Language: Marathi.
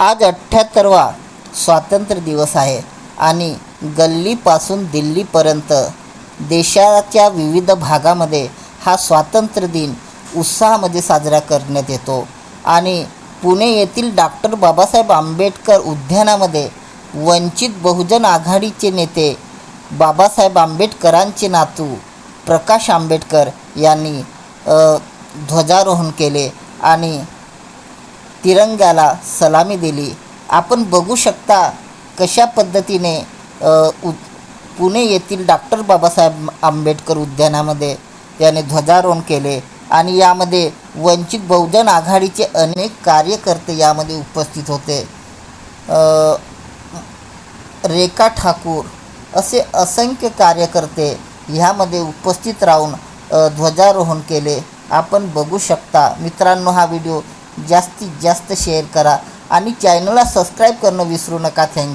आज अठ्ठ्याहत्तरवा स्वातंत्र्य दिवस आहे आणि गल्लीपासून दिल्लीपर्यंत देशाच्या विविध भागामध्ये हा स्वातंत्र्य दिन उत्साहामध्ये साजरा करण्यात येतो. आणि पुणे येथील डॉक्टर बाबासाहेब आंबेडकर उद्यानामध्ये वंचित बहुजन आघाडीचे नेते बाबासाहेब आंबेडकरांचे नातू प्रकाश आंबेडकर यांनी ध्वजारोहण केले आणि तिरंग्याला सलामी दिली. आपण बघू शकता कशा पद्धतीने उ पुणे येथील डॉक्टर बाबासाहेब आंबेडकर उद्यानामध्ये त्याने ध्वजारोहण केले आणि यामध्ये वंचित बहुजन आघाडीचे अनेक कार्यकर्ते यामध्ये उपस्थित होते. रेखा ठाकूर असे असंख्य कार्यकर्ते ह्यामध्ये उपस्थित राहून ध्वजारोहण केले. आपण बघू शकता मित्रांनो हा व्हिडिओ जास्तीत जास्त शेअर करा आणि चॅनलला सबस्क्राईब करणं विसरू नका. थँक्यू